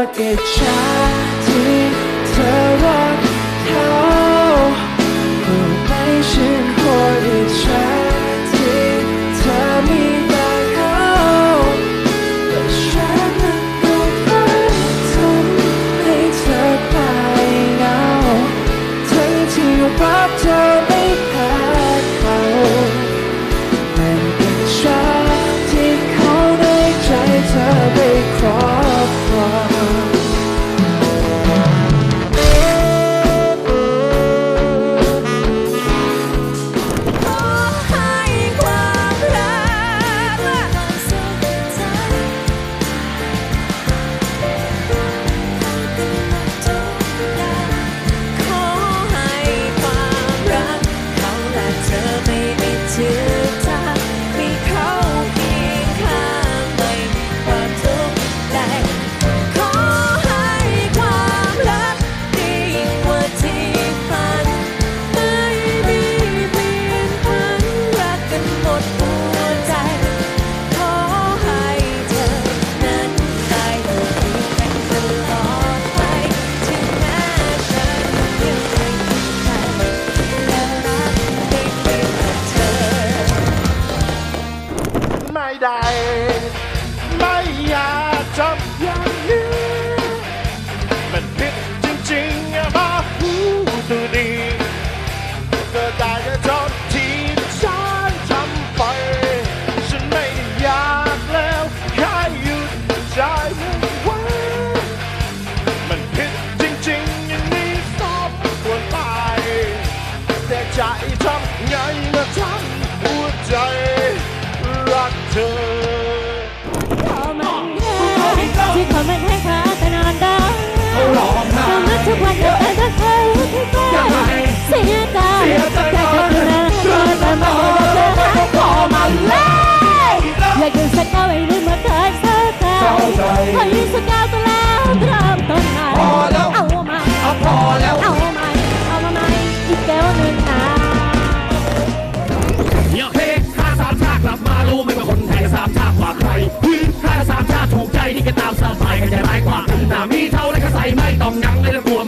ตร ก ทุกวันกับเธอก็เคยที่แก้เสียใจเสียใจคือนะก็จะมาเจอหาขอมาเลยอยากจะสักเอาไว้ลืมมาเคยเธอตาใจคนที่สักเอาตัวแล้วเริ่มต้นใหม่พอแล้วเอามาเอาพอแล้วเอามาเอามาใหม่อีกแก้วหนึ่งนะเนี่ยเพลงข้าสามชาติกลับมารู้ไม่เป็นคนแทงสามชาติกว่าใครพื้นข้าสามชาติถูกใจที่ก็ตามสบายกันจะร้ายกว่าหน้ามีเท่าไรก็ใส่ไม่ต้องยั้งเลยละกลัว